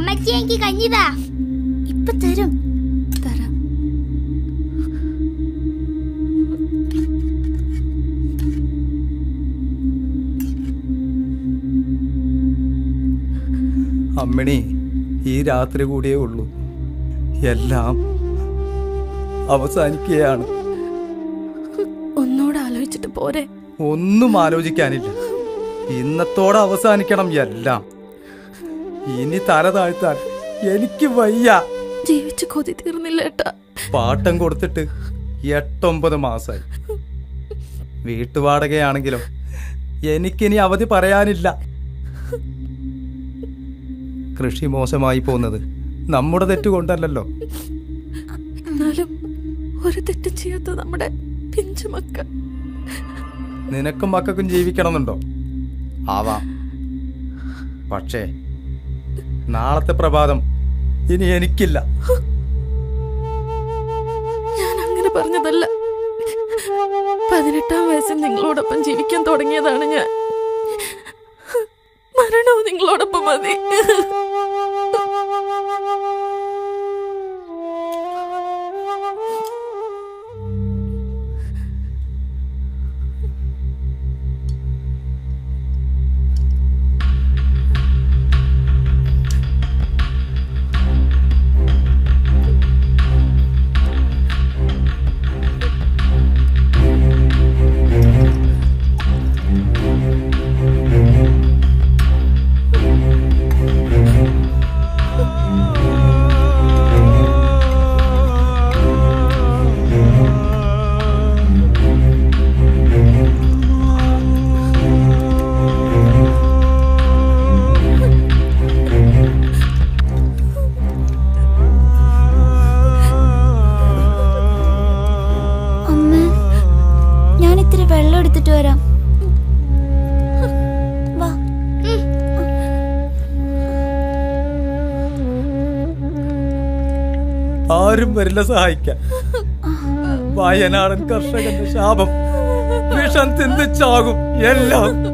അമ്മച്ചി എനിക്ക് കഞ്ഞിതാ ഇപ്പൊ തരും. തരാം. അമ്മിണി ഈ രാത്രി കൂടിയേ ഉള്ളൂ. എല്ലാം അവസാനിക്കുകയാണ്. ഒന്നുകൂടെ ആലോചിച്ചിട്ട് പോരെ. ഒന്നും ആലോചിക്കാനില്ല. ഇന്നത്തോടെ അവസാനിക്കണം എല്ലാം. ഇനി തല താഴ്ത്താൻ എനിക്ക് വയ്യ. ജീവിച്ച് കൊതി തീർന്നില്ല ഏട്ടാ. പാട്ടം കൊടുത്തിട്ട് എട്ടൊമ്പത് മാസായി. വീട്ടുവാടകയാണെങ്കിലോ എനിക്കിനി അവധി പറയാനില്ല. കൃഷി മോശമായി പോകുന്നത് നമ്മുടെ തെറ്റുകൊണ്ടല്ലല്ലോ എന്നാലും ഒരു തെറ്റ് ചെയ്യാത്ത നമ്മുടെ പിഞ്ചു മക്കൾ. നിനക്കും മക്കൾക്കും ജീവിക്കണമെന്നുണ്ടോ? ആവാം. പക്ഷേ നാളത്തെ പ്രഭാതം ഇനി എനിക്കില്ല. ഞാൻ അങ്ങനെ പറഞ്ഞതല്ല. പതിനെട്ടാം വയസ്സിൽ നിങ്ങളോടൊപ്പം ജീവിക്കാൻ തുടങ്ങിയതാണ് ഞാൻ. മരണവും നിങ്ങളോടൊപ്പം മതി. ആരും വരില്ല സഹായിക്കാൻ. വയനാടൻ കർഷകന്റെ ശാപം. വിഷം തിന്നിച്ചാകും എല്ലാം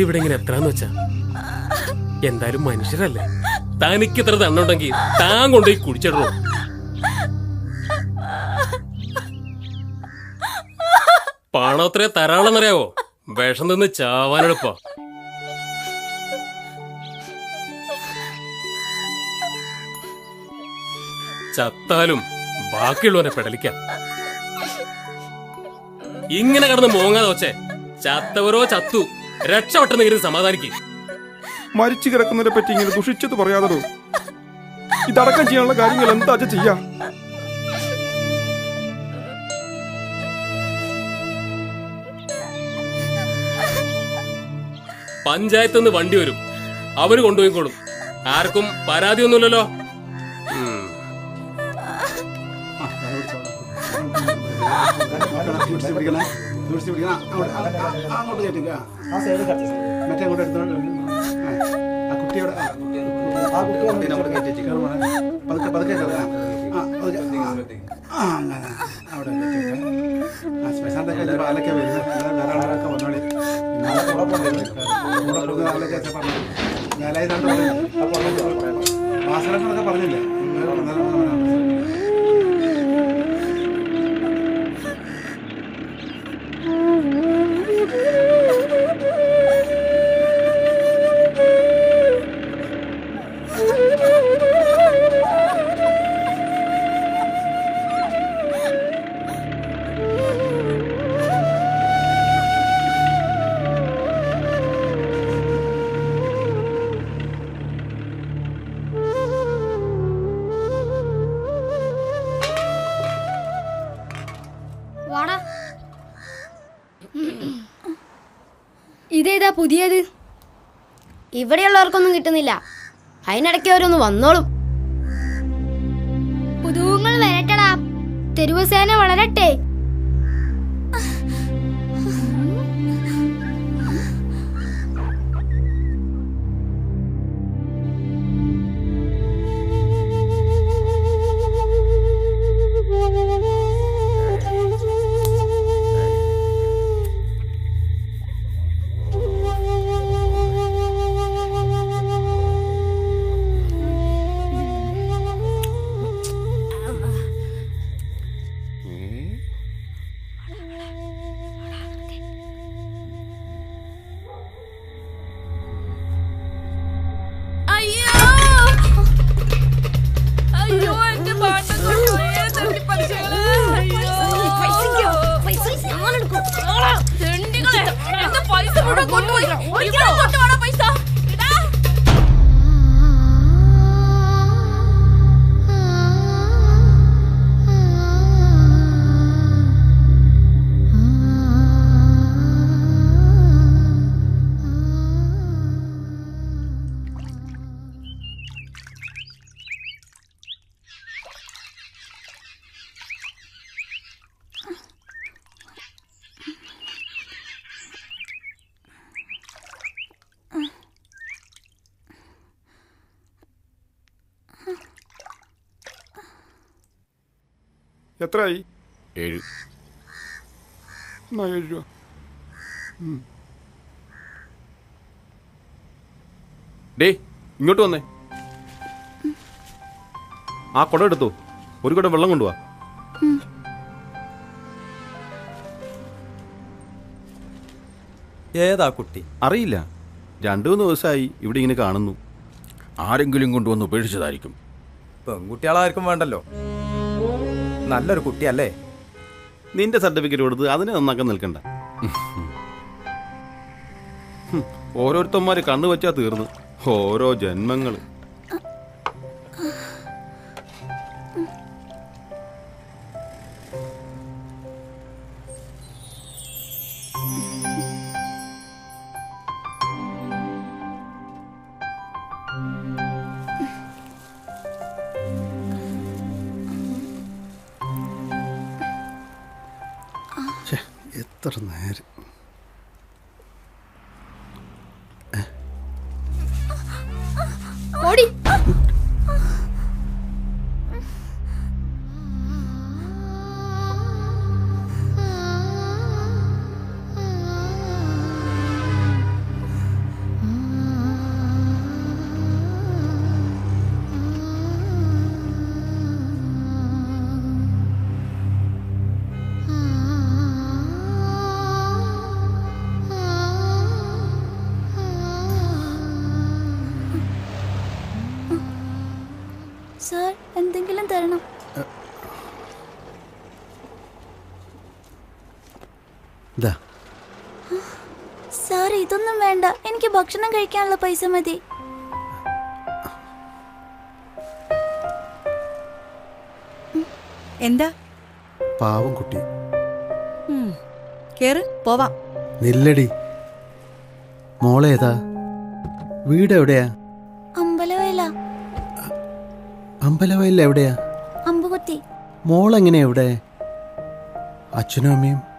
ഇതിവിടെ ഇങ്ങനെ എത്രാന്ന് വെച്ചാ? എന്തായാലും മനുഷ്യരല്ലേ? തനിക്ക് ഇത്ര തന്നുണ്ടെങ്കിൽ താൻ കൊണ്ടുപോയി കുടിച്ചിടണോ? പണം അത്രേ തരാളെന്നറിയാവോ വിഷം നിന്ന് ചാവാനെളുപ്പാ. ചത്താലും ബാക്കിയുള്ളവനെ പെടലിക്കാം. ഇങ്ങനെ കിടന്ന് മോങ്ങാതെ വച്ചേ ചത്തവരോ ചത്തു. രക്ഷപ്പെട്ടെന്നെങ്കിലും സമാധാനിക്കും. മരിച്ചു കിടക്കുന്നതിനെ പറ്റി ഇങ്ങനെ ദുഷിച്ചത് പറയാതോ ഇതടക്കം ചെയ്യാനുള്ള കാര്യങ്ങൾ എന്താ ചെയ്യാ? പഞ്ചായത്ത് നിന്ന് വണ്ടി വരും. അവർ കൊണ്ടുപോയിക്കോളും. ആർക്കും പരാതിയൊന്നുമില്ലല്ലോ. ഉം. അങ്ങോട്ട് കയറ്റിക്ക മറ്റേ അങ്ങോട്ട് എടുത്തോണ്ട് ആ കുട്ടിയോട് പതുക്കെ പതുക്കെ കയറുക. ആ പതുക്കെ ആ അങ്ങനെ അവിടെ ചിലപ്പോൾ ആലൊക്കെ വരുന്നത് അല്ലാതെ ധാരാളം ആളൊക്കെ വന്നോളി. വേലായുധ വാസനങ്ങളൊക്കെ പറഞ്ഞില്ലേ? ഇതേതാ പുതിയത്? ഇവിടെയുള്ളവർക്കൊന്നും കിട്ടുന്നില്ല. അതിനിടയ്ക്ക് അവരൊന്ന് വന്നോളും. പുതുവങ്ങൾ വരട്ടടാ. തെരുവസേന വളരട്ടെ. എത്രയായി? ഏഴ്. എന്നാ ഏഴ് രൂപ. ഡേ ഇങ്ങോട്ട് വന്നേ. ആ കുടം എടുത്തു. ഒരു കുടം വെള്ളം കൊണ്ടുവാ. ഏതാ കുട്ടി? അറിയില്ല. രണ്ടു മൂന്ന് ദിവസമായി ഇവിടെ ഇങ്ങനെ കാണുന്നു. ആരെങ്കിലും കൊണ്ടുവന്ന് ഉപേക്ഷിച്ചതായിരിക്കും. പെൺകുട്ടികളാർക്കും വേണ്ടല്ലോ. നല്ലൊരു കുട്ടിയല്ലേ? നിന്റെ സർട്ടിഫിക്കറ്റ് കൊടുത്ത് അതിനെ നന്നാക്കാൻ നിൽക്കണ്ട. ഓരോരുത്തന്മാര് കണ്ണു വെച്ചാ തീർന്നു. ഓരോ ജന്മങ്ങൾ ഓടി സാർ ഭക്ഷണം കഴിക്കാനുള്ള പൈസ മതി. എന്താ? പാവം കുട്ടി. കേറ് പോവാം. നില്ലടി. മോളേതാ വീട് എവിടെയാ? അമ്പലവയല. അമ്പലവയലിൽ എവിടെയാ? അമ്പുകുത്തി മോളെങ്ങനെയാ എവിടെ അച്ഛനും അമ്മയും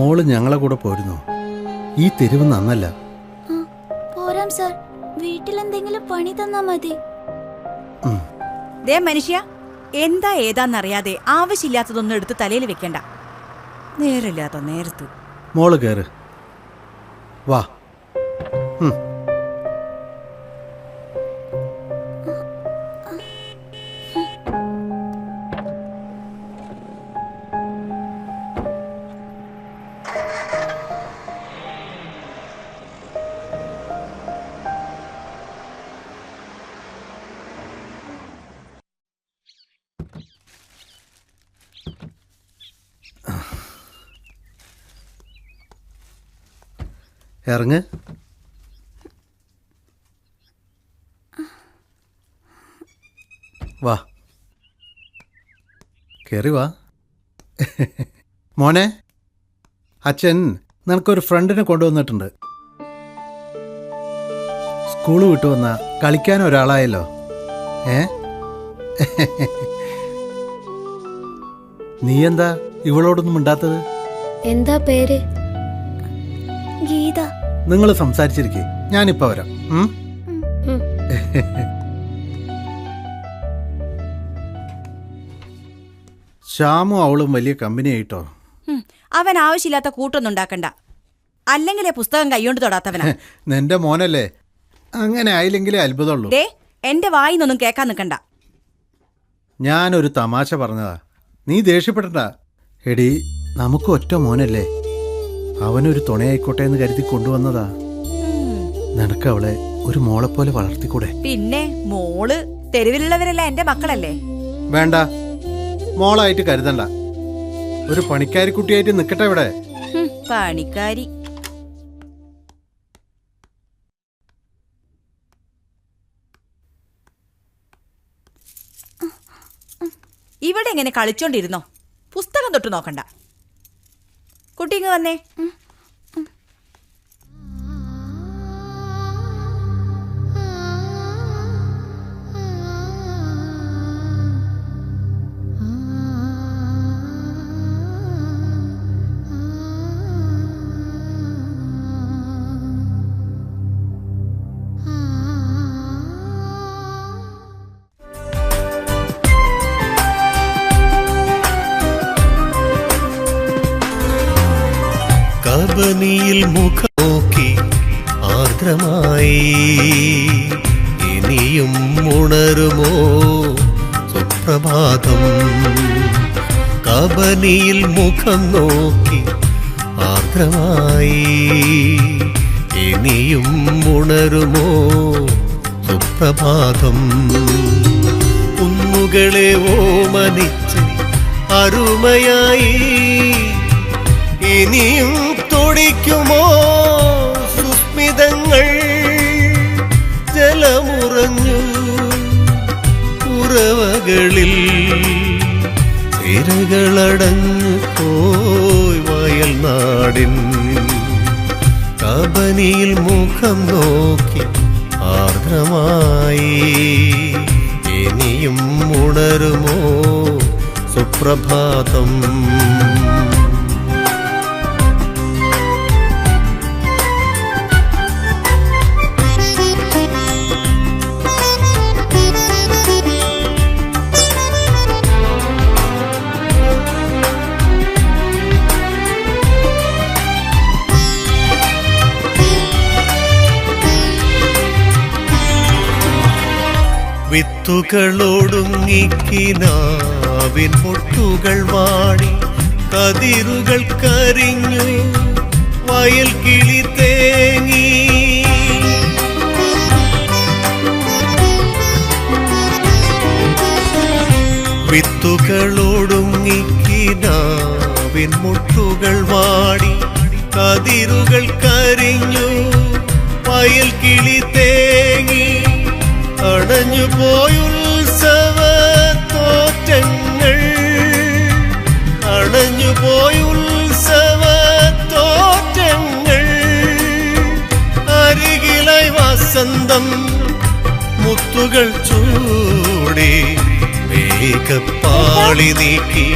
മോൾ ഞങ്ങളെ കൂടെ പോരുന്നു. ഈ തെരുവ് നന്നല്ല. പോരാം സാർ. വീട്ടിലെന്തെങ്കിലും പണി തന്നാ മതി. ദേ മനുഷ്യ എന്താ ഏതാന്നറിയാതെ ആവശ്യമില്ലാത്തതൊന്നും എടുത്ത് തലയിൽ വെക്കണ്ട. നേരില്ലാത്ത നേരത്ത്. മോൾ കേറ്. വാ. ഇറങ്ങ് വാ. കയറി വാ. മോനെ അച്ഛൻ നിനക്കൊരു ഫ്രണ്ടിനെ കൊണ്ടുവന്നിട്ടുണ്ട്. സ്കൂൾ വിട്ടു വന്ന കളിക്കാൻ ഒരാളായല്ലോ. ഏ? നീ എന്താ ഇവളോടൊന്നും മിണ്ടാത്തത്? എന്താ പേര്? നിങ്ങൾ സംസാരിച്ചിരിക്കേ. ഞാനിപ്പോ വരാം. ശ്യാമും അവളും വലിയ കമ്പനി ആയിട്ടോ അവൻ ആവശ്യമില്ലാത്ത കൂട്ടൊന്നും ഉണ്ടാക്കണ്ട. അല്ലെങ്കിലേ പുസ്തകം കൈകൊണ്ട് തൊടാത്തവനാ. നിന്റെ മോനല്ലേ? അങ്ങനെ ആയില്ലെങ്കിലേ അത്ഭുതമുള്ളൂ. ദേ എന്റെ വായിന്നൊന്നും കേൾക്കാൻ നിൽക്കണ്ട. ഞാനൊരു തമാശ പറഞ്ഞതാ. നീ ദേഷ്യപ്പെടണ്ട. എടി നമുക്ക് ഒറ്റ മോനല്ലേ? അവനൊരു തുണയായിക്കോട്ടെ എന്ന് കരുതി കൊണ്ടുവന്നതാ. നിനക്ക് അവളെ ഒരു മോളെ പോലെ വളർത്തിക്കൂടെ? പിന്നെ മോൾ തെരുവിലുള്ളവരല്ല എന്റെ മക്കളല്ലേ? വേണ്ട. മോളായിട്ട് കരുതണ്ട. ഒരു പണിക്കാരിക്കുട്ടിയായിട്ട് നിക്കട്ടെ ഇവിടെ. പണിക്കാരി. ഇവിടെ എങ്ങനെ കളിച്ചോണ്ടിരുന്നോ? പുസ്തകം തൊട്ട് നോക്കണ്ട. കുട്ടി ഇങ്ങ് വന്നേ. കബനിയിൽ മുഖം നോക്കി ആർദ്രമായി. ഇനിയും ഉണരുമോ സുപ്രഭാതം? കബനിയിൽ മുഖം നോക്കി ആർദ്രമായി. ഇനിയും ഉണരുമോ സുപ്രഭാതം? കുന്നുകളെ ഓമനിച്ച് അരുമയായി. ഇനിയും തുടിക്കുമോ സുസ്മിതങ്ങൾ? ജലമുറഞ്ഞു ഉറവകളിൽ തിരകളടഞ്ഞു പോയി വയൽ നാടിൻ കബനിയിൽ മുഖം നോക്കി ആർദ്രമായി. ഇനിയും ഉണരുമോ സുപ്രഭാതം? വിത്തുകളോടുങ്ങിക്കിനാവിൻ മുട്ടുകൾ വാടി കതിരുകൾ കരിഞ്ഞു വയൽ കിളി തേങ്ങി. വിത്തുകളോടുങ്ങിക്കിനാവിൻ മുട്ടുകൾ വാടി കതിരുകൾ കരിഞ്ഞു വയൽ കിളി തേങ്ങി. അടഞ്ഞു പോയുത്സവ തോറ്റങ്ങൾ. അടഞ്ഞു പോയുത്സവ തോറ്റങ്ങൾ. അരികിലായി വസന്തം മുത്തുകൾ ചൂടി മേഘപ്പാളി നീക്കി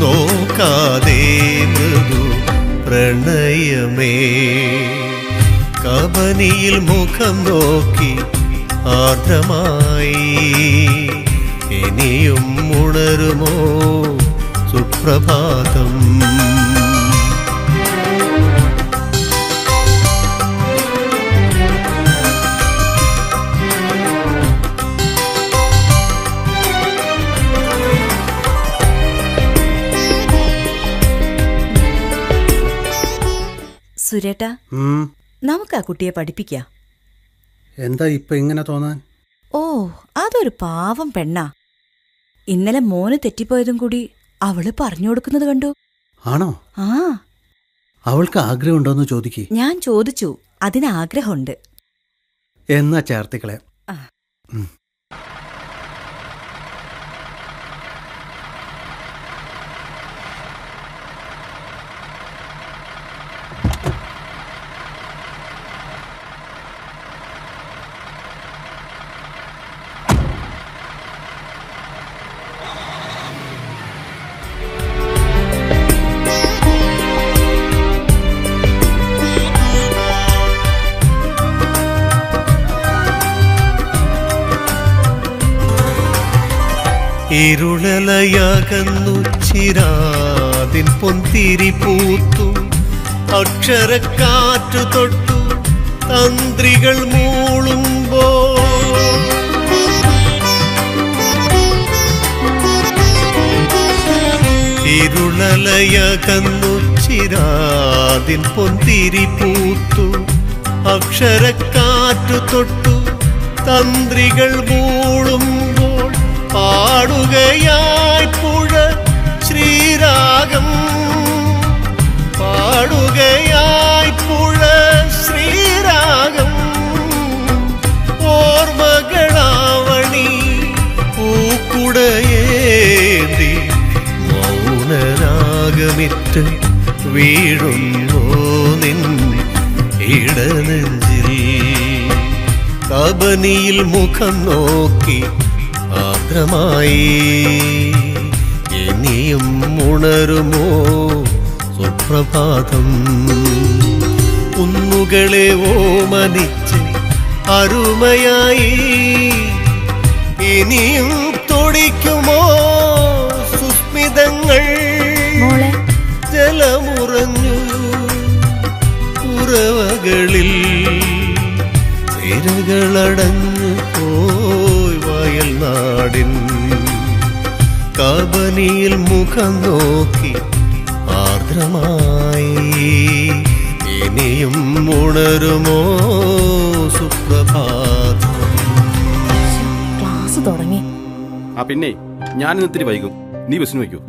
നോക്കാതെ പ്രണയമേ. കബനിയിൽ മുഖം നോക്കി ആർദ്രമായി. ഇനിയും ഉണരുമോ സുപ്രഭാതം? സുരേട്ടാ നമുക്ക് ആ കുട്ടിയെ പഠിപ്പിക്കാം. എന്താ ഇപ്പൊ ഇങ്ങനെ തോന്നാൻ? ഓ അതൊരു പാവം പെണ്ണാ. ഇന്നലെ മോന് തെറ്റിപ്പോയതും കൂടി അവൾ പറഞ്ഞു കൊടുക്കുന്നത് കണ്ടു. ആണോ? ആ. അവൾക്ക് ആഗ്രഹമുണ്ടോന്ന് ചോദിക്ക്. ഞാൻ ചോദിച്ചു. അതിന് ആഗ്രഹമുണ്ട്. എന്നാ ചേർത്തിക്കളെ. ഇരുളലയാകന്നു ചിരാതിൻ പൊന്തിരി പൂത്തു അക്ഷരക്കാറ്റു തൊട്ടു തന്ത്രികൾ മൂളുമ്പോ. ഇരുളലയകന്നു ചിരാതിൻ പൊന്തിരി പൂത്തു അക്ഷരക്കാറ്റു തൊട്ടു തന്ത്രികൾ മൂളുമ്പോൾ പാടുകയായി പുഴ ശ്രീരാഗം. പാടുകയായി പുഴ ശ്രീരാഗം. ഓർമ്മകളാവണി പൂക്കുടയേന്തി മൗനരാഗമിട്ട് വീഴുന്നോ നിൻ ഇടനെഞ്ചിൽ. കബനിയിൽ മുഖം നോക്കി ആർദ്രമായി ഇനിയും ഉണരുമോ സുപ്രഭാതം? കുന്നുകളെ ഓമനിച്ച് അരുമയായി. ഇനിയും തൊടിക്കുമോ സുസ്മിതങ്ങൾ? ജലമുറഞ്ഞു ഉറവകളിൽ വയൽ നാടിൻ കബനിയിൽ മുഖം നോക്കി ആർദ്രമായി. ഇനിയും ഉണരുമോ സുപ്രഭാതം? ക്ലാസ് തുടങ്ങി. ആ പിന്നെ ഞാൻ ഇന്നിത്തിരി വൈകും. നീ ബസ്സിന് വയ്ക്കൂ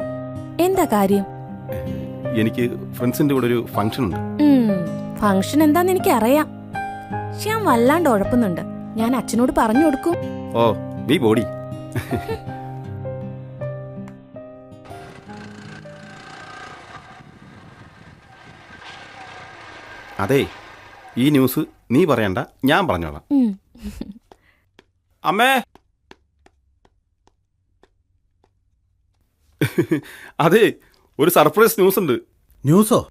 എന്താ കാര്യം? എനിക്ക് ഫ്രണ്ട്സിന്റെ കൂടെ ഒരു ഫംഗ്ഷൻ ഉണ്ട്. ഫംഗ്ഷൻ എന്താന്ന് എനിക്ക് അറിയാം പക്ഷെ ഞാൻ വല്ലാണ്ട് ഉഴപ്പുന്നുണ്ട്. ഞാൻ അച്ഛനോട് പറഞ്ഞു കൊടുക്കും. ഓ നീ പോടി. അതെ ഈ ന്യൂസ് നീ പറയണ്ട ഞാൻ പറഞ്ഞോളാം. അമ്മേ. അതെ ഒരു സർപ്രൈസ് ന്യൂസ്? ഉണ്ട് ന്യൂസോ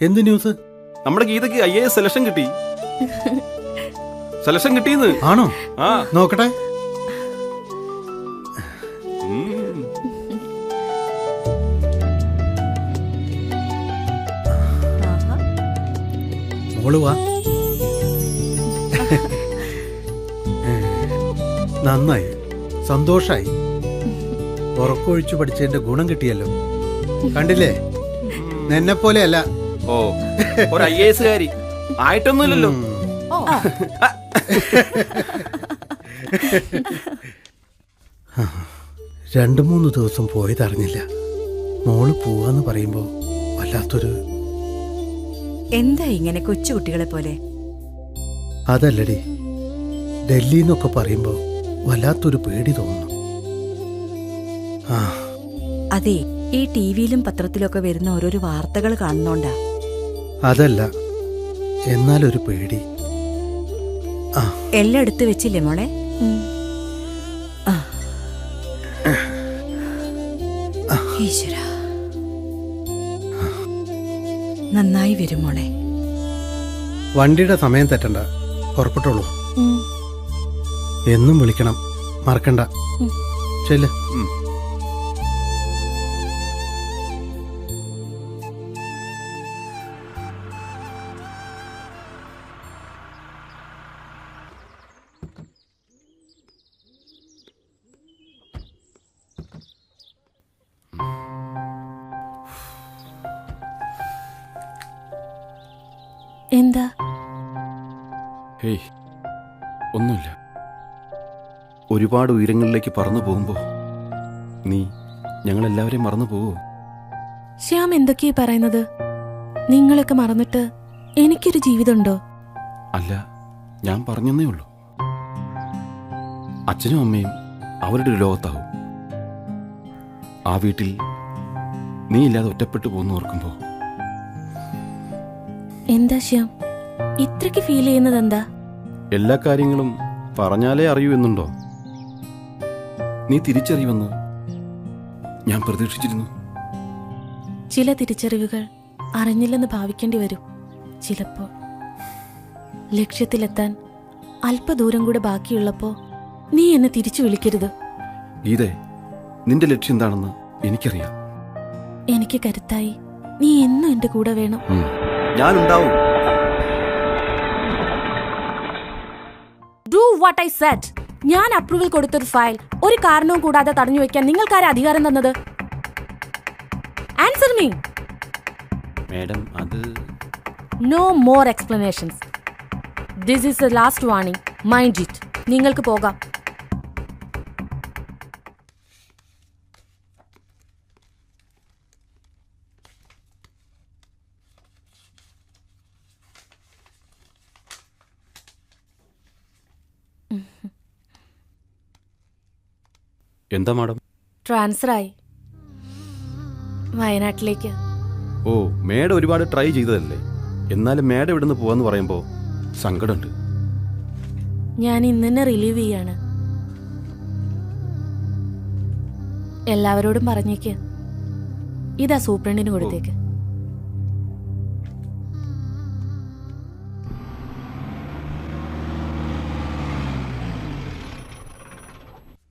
എന്ത് ന്യൂസ്? നമ്മുടെ ഗീതക്ക് ഐ എ എസ് സെലക്ഷൻ കിട്ടി. സെലക്ഷൻ കിട്ടിയെന്ന്. ആണോ? ആ. നോക്കട്ടെ. മോൾ വാ നന്നായി. സന്തോഷായി. ഉറക്കൊഴിച്ചു പഠിച്ചതിന്റെ ഗുണം കിട്ടിയല്ലോ. കണ്ടില്ലേ? നിന്നെ പോലെയല്ല ഓ ഒരു ഐ ആയിട്ടൊന്നുമില്ലല്ലോ. രണ്ടു മൂന്ന് ദിവസം പോയതറിഞ്ഞില്ല. മോൾ പോവാന്ന് പറയുമ്പോ വല്ലാത്തൊരു എന്താ ഇങ്ങനെ കൊച്ചുകുട്ടികളെ പോലെ? അതല്ലടി. ഡൽഹി എന്നൊക്കെ പറയുമ്പോ വല്ലാത്തൊരു പേടി തോന്നുന്നു. ആ. അതെ ഈ ടി വിയിലും പത്രത്തിലൊക്കെ വരുന്ന ഓരോരോ വാർത്തകൾ കാണുന്നോണ്ടാ. അതല്ല എന്നാലൊരു പേടി. ആ. എല്ലാം എടുത്തു വെച്ചില്ലേ മോളെ. ഈശ്വരാ. നന്നായി വരും മോളെ. വണ്ടിയുടെ സമയം തെറ്റണ്ട. പുറപ്പെട്ടോളൂ. എന്നും വിളിക്കണം. മറക്കണ്ട. ചെല്ല്. എന്താ? ഹേയ് ഒന്നുമില്ല. ഒരുപാട് ഉയരങ്ങളിലേക്ക് പറന്നു പോകുമ്പോ നീ ഞങ്ങൾ എല്ലാവരെയും മറന്നു പോവോ? ശ്യാം എന്തൊക്കെയാ പറയുന്നത്? നിങ്ങളൊക്കെ മറന്നിട്ട് എനിക്കൊരു ജീവിതമുണ്ടോ? അല്ല ഞാൻ പറഞ്ഞേ ഉള്ളൂ. അച്ഛനും അമ്മയും അവരുടെ ഒരു ലോകത്താവും. ആ വീട്ടിൽ നീ ഇല്ലാതെ ഒറ്റപ്പെട്ടു പോകുന്നു ഓർക്കുമ്പോ. എന്താ ശ്യാം? ഇത്രയ്ക്ക് ഫീൽ ചെയ്യുന്നത് എന്താ എല്ലാ കാര്യങ്ങളും പറഞ്ഞാലേ അറിയൂ എന്നുണ്ടോ? നീ തിരിച്ചറിയുമെന്ന് ഞാൻ പ്രതീക്ഷിച്ചിരുന്നു. ചില തിരിച്ചറിവുകൾ അറിഞ്ഞില്ലെന്ന് ഭാവിക്കേണ്ടി വരും. ചിലപ്പോൾ ലക്ഷ്യത്തിലെത്താൻ അല്പദൂരം കൂടെ ബാക്കിയുള്ളപ്പോ നീ എന്നെ തിരിച്ചു വിളിക്കരുത്. ഗീതേ നിന്റെ ലക്ഷ്യം എന്താണെന്ന് എനിക്കറിയാം. എനിക്ക് കരുത്തായി നീ എന്നും എന്റെ കൂടെ വേണം. ഞാൻ ഞാനുണ്ടാവും. വാട്ട് ഐ സെറ്റ് ഞാൻ അപ്രൂവൽ കൊടുത്തൊരു ഫയൽ ഒരു കാരണവും കൂടാതെ തടഞ്ഞു വെക്കാൻ നിങ്ങൾക്കാരെ അധികാരം തന്നത്? ആൻസർ മീ മാഡം അത് no more explanations this is the last warning mind it നിങ്ങൾക്ക് പോകാം. എന്താ മാഡം? ട്രാൻസ്ഫർ ആയി വയനാട്ടിലേക്ക്. ഓ മേഡം ഒരുപാട് ട്രൈ ചെയ്തതല്ലേ? എന്നാലും മേഡം ഇവിടുന്ന് പോവാന്ന് പറയുമ്പോൾ സങ്കടമുണ്ട്. ഞാൻ ഇന്ന് തന്നെ റിലീവ് ചെയ്യാണ്. എല്ലാവരോടും പറഞ്ഞേക്ക്. ഇതാ സൂപ്രണ്ടിന് കൊടുത്തേക്ക്.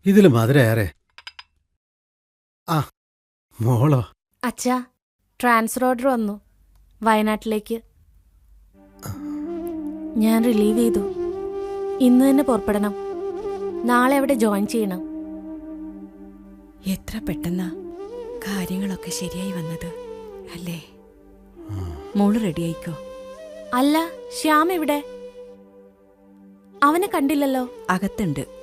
ഇതിൽ മധുര ഏറെ ആ മോളോ. അച്ഛാ ട്രാൻസ്ഫർ ഓർഡർ വന്നു. വയനാട്ടിലേക്ക്. ഞാൻ റിലീവ് ചെയ്തു. ഇന്ന് തന്നെ പുറപ്പെടണം. നാളെ അവിടെ ജോയിൻ ചെയ്യണം. എത്ര പെട്ടെന്നാ കാര്യങ്ങളൊക്കെ ശരിയായി വന്നത് അല്ലേ? മോൾ റെഡിയായിക്കോ അല്ല ശ്യാം എവിടെ? അവനെ കണ്ടില്ലല്ലോ. അകത്തുണ്ട്.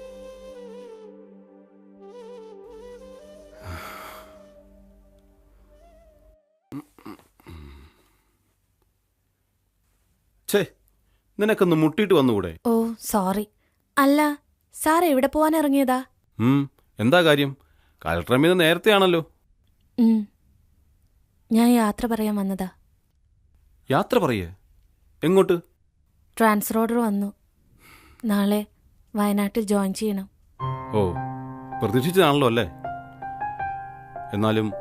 ഛേ നിനക്കൊന്ന് മുട്ടിയിട്ട് വന്നുകൂടെ? ഓ സോറി. അല്ല സാർ എവിടെ പോവാൻ ഇറങ്ങിയതാ ഉം, എന്താ കാര്യം? കലക്ടറമ്മിൽ നേരത്തെയാണല്ലോ. ഉം. ഞാൻ യാത്ര പറയാൻ വന്നതാ. യാത്ര പറയേ. എങ്ങോട്ട്? ട്രാൻസ്ഫർ ഓർഡർ വന്നു. നാളെ വയനാട്ടിൽ ജോയിൻ ചെയ്യണം. ഓ പ്രതീക്ഷിച്ചതാണല്ലോ അല്ലേ? എന്നാലും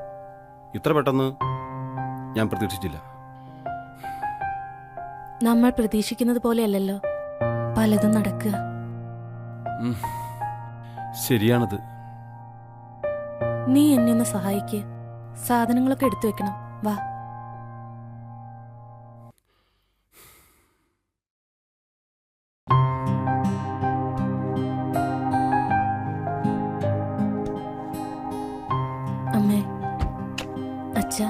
ഇത്ര പെട്ടെന്ന് ഞാൻ പ്രതീക്ഷിച്ചില്ല. നമ്മൾ പ്രതീക്ഷിക്കുന്നത് പോലെയല്ലല്ലോ പലതും നടക്കുക. ശരിയാണത്. നീ എന്നെ ഒന്ന് സഹായിക്ക്. സാധനങ്ങളൊക്കെ എടുത്തു വെക്കണം. വാ. അമ്മേ അച്ഛ.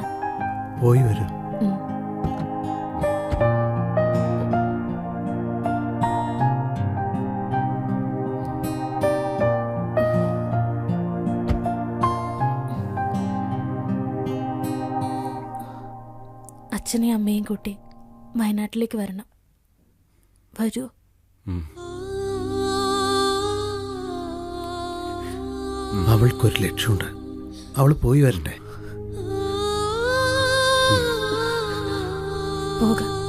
പോയി വരൂ. അച്ഛനെയും അമ്മയും കൂട്ടി വയനാട്ടിലേക്ക് വരണം. വരൂ. അവൾക്കൊരു ലക്ഷ്യമുണ്ട്. അവൾ പോയി വരണ്ടേ പോകാം.